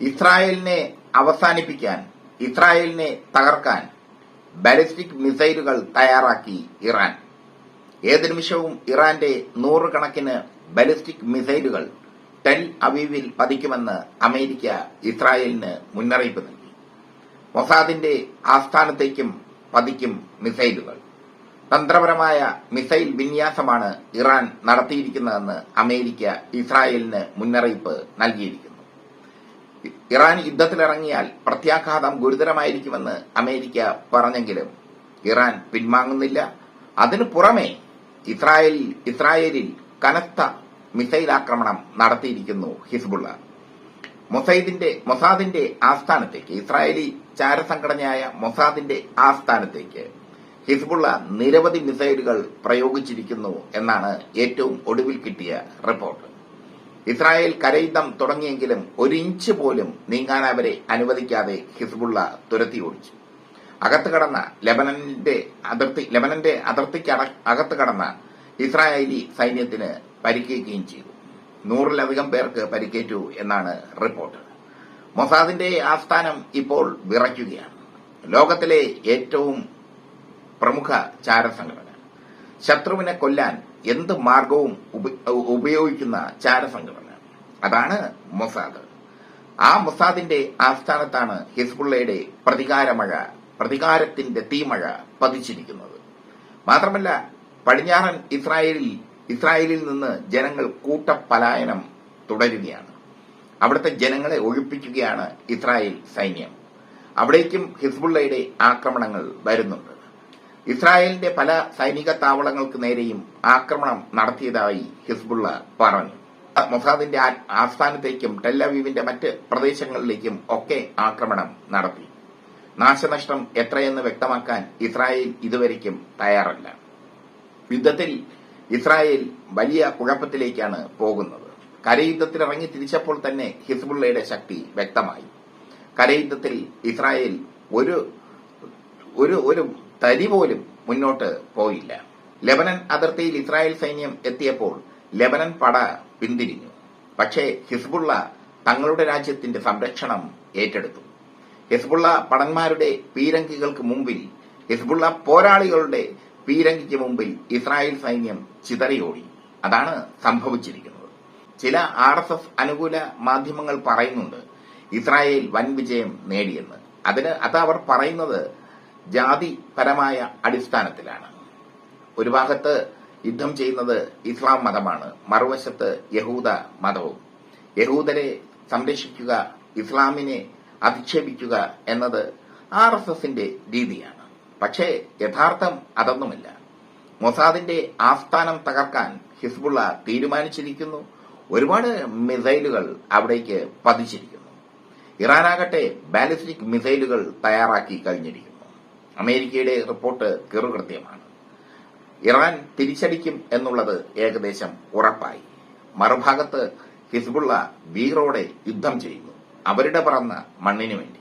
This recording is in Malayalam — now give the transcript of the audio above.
ഇസ്രായേലിനെ അവസാനിപ്പിക്കാൻ ഇസ്രായേലിനെ തകർക്കാൻ ബാലിസ്റ്റിക് മിസൈലുകൾ തയ്യാറാക്കി ഇറാൻ. ഏത് നിമിഷവും ഇറാന്റെ നൂറുകണക്കിന് ബാലിസ്റ്റിക് മിസൈലുകൾ ടെൽ അവീവിൽ പതിക്കുമെന്ന് അമേരിക്ക ഇസ്രായേലിന് മുന്നറിയിപ്പ് നൽകി. മൊസാദിന്റെ ആസ്ഥാനത്തേക്കും പതിക്കും മിസൈലുകൾ. തന്ത്രപരമായ മിസൈൽ വിന്യാസമാണ് ഇറാൻ നടത്തിയിരിക്കുന്നതെന്ന് അമേരിക്ക ഇസ്രായേലിന് മുന്നറിയിപ്പ് നൽകിയിരിക്കുന്നു. ഇറാൻ യുദ്ധത്തിലിറങ്ങിയാൽ പ്രത്യാഘാതം ഗുരുതരമായിരിക്കുമെന്ന് അമേരിക്ക പറഞ്ഞെങ്കിലും ഇറാൻ പിൻവാങ്ങുന്നില്ല. അതിനു പുറമെ ഇസ്രായേൽ ഇസ്രായേലിൽ കനത്ത മിസൈൽ ആക്രമണം നടത്തിയിരിക്കുന്നു ഹിസ്ബുള്ള. മൊസൈദിന്റെ മൊസാദിന്റെ ആസ്ഥാനത്തേക്ക് ഇസ്രായേലി ചാരസംഘടനയായ മൊസാദിന്റെ ആസ്ഥാനത്തേക്ക് ഹിസ്ബുള്ള നിരവധി മിസൈലുകൾ പ്രയോഗിച്ചിരിക്കുന്നു എന്നാണ് ഏറ്റവും ഒടുവിൽ കിട്ടിയ റിപ്പോർട്ട്. ഇസ്രായേൽ കരയുദ്ധം തുടങ്ങിയെങ്കിലും ഒരു ഇഞ്ച് പോലും നീങ്ങാൻ അവരെ അനുവദിക്കാതെ ഹിസ്ബുള്ള തുരത്തി ഓടിച്ചു. അകത്ത് കടന്ന ലബനന്റെ അതിർത്തി ലബനന്റെ അതിർത്തിക്ക് അകത്ത് കടന്ന ഇസ്രായേലി സൈന്യത്തിന് പരിക്കേൽക്കുകയും ചെയ്തു. നൂറിലധികം പേർക്ക് പരിക്കേറ്റു എന്നാണ് റിപ്പോർട്ട്. മൊസാദിന്റെ ആസ്ഥാനം ഇപ്പോൾ വിറയ്ക്കുകയാണ്. ലോകത്തിലെ ഏറ്റവും പ്രമുഖ ചാരസംഘടന. ശത്രുവിനെ കൊല്ലാൻ എന്ത് മാർഗവും ഉപയോഗിക്കുന്ന ചാരസംഘടന. അതാണ് മൊസാദ്. ആ മൊസാദിന്റെ ആസ്ഥാനത്താണ് ഹിസ്ബുള്ളയുടെ പ്രതികാരമഴ പ്രതികാരത്തിന്റെ തീമഴ പതിച്ചിരിക്കുന്നത്. മാത്രമല്ല പടിഞ്ഞാറൻ ഇസ്രായേലിൽ ഇസ്രായേലിൽ നിന്ന് ജനങ്ങൾ കൂട്ടപലായനം തുടരുകയാണ്. അവിടുത്തെ ജനങ്ങളെ ഒഴിപ്പിക്കുകയാണ് ഇസ്രായേൽ സൈന്യം. അവിടേക്കും ഹിസ്ബുള്ളയുടെ ആക്രമണങ്ങൾ വരുന്നുണ്ട്. ഇസ്രായേലിന്റെ പല സൈനിക താവളങ്ങൾക്ക് നേരെയും ആക്രമണം നടത്തിയതായി ഹിസ്ബുള്ള പറഞ്ഞു. മൊസാദിന്റെ ആസ്ഥാനത്തേക്കും ടെല്ലവീവിന്റെ മറ്റ് പ്രദേശങ്ങളിലേക്കും ഒക്കെ ആക്രമണം നടത്തി. നാശനഷ്ടം എത്രയെന്ന് വ്യക്തമാക്കാൻ ഇസ്രായേൽ ഇതുവരെയ്ക്കും തയ്യാറല്ല. യുദ്ധത്തിൽ ഇസ്രായേൽ വലിയ കുഴപ്പത്തിലേക്കാണ് പോകുന്നത്. കരയുദ്ധത്തിൽ ഇറങ്ങി തിരിച്ചപ്പോൾ തന്നെ ഹിസ്ബുള്ളയുടെ ശക്തി വ്യക്തമായി. കരയുദ്ധത്തിൽ ഇസ്രായേൽ ഒരു ഒരു ഒരു തരി പോലും മുന്നോട്ട് പോയില്ല. ലെബനൻ അതിർത്തിയിൽ ഇസ്രായേൽ സൈന്യം എത്തിയപ്പോൾ ലെബനൻ പട പിന്തിരിഞ്ഞു. പക്ഷേ ഹിസ്ബുള്ള തങ്ങളുടെ രാജ്യത്തിന്റെ സംരക്ഷണം ഏറ്റെടുത്തു. ഹിസ്ബുള്ള പടന്മാരുടെ പീരങ്കികൾക്ക് മുമ്പിൽ ഹിസ്ബുള്ള പോരാളികളുടെ പീരങ്കിക്ക് മുമ്പിൽ ഇസ്രായേൽ സൈന്യം ചിതറിയോടി. അതാണ് സംഭവിച്ചിരിക്കുന്നത്. ചില ആർ എസ് എസ് അനുകൂല മാധ്യമങ്ങൾ പറയുന്നുണ്ട് ഇസ്രായേൽ വൻ വിജയം നേടിയെന്ന്. അതിന് അത് അവർ പറയുന്നത് ജാതിപരമായ അടിസ്ഥാനത്തിലാണ്. ഒരു ഭാഗത്ത് യുദ്ധം ചെയ്യുന്നത് ഇസ്ലാം മതമാണ് മറുവശത്ത് യഹൂദ മതവും. യഹൂദരെ സംരക്ഷിക്കുക ഇസ്ലാമിനെ അധിക്ഷേപിക്കുക എന്നത് ആർ എസ് എസിന്റെ രീതിയാണ്. പക്ഷേ യഥാർത്ഥം അതൊന്നുമില്ല. മൊസാദിന്റെ ആസ്ഥാനം തകർക്കാൻ ഹിസ്ബുള്ള തീരുമാനിച്ചിരിക്കുന്നു. ഒരുപാട് മിസൈലുകൾ അവിടേക്ക് പതിച്ചിരിക്കുന്നു. ഇറാനാകട്ടെ ബാലിസ്റ്റിക് മിസൈലുകൾ തയ്യാറാക്കി കഴിഞ്ഞിരിക്കുന്നു. അമേരിക്കയുടെ റിപ്പോർട്ട് കീറുകൃത്യമാണ് ഇറാൻ തിരിച്ചടിക്കും എന്നുള്ളത് ഏകദേശം ഉറപ്പായി. മറുഭാഗത്ത് ഹിസ്ബുള്ള വീറോടെ യുദ്ധം ചെയ്യുന്നു. അവരുടെ പറന്ന മണ്ണിനു വേണ്ടി.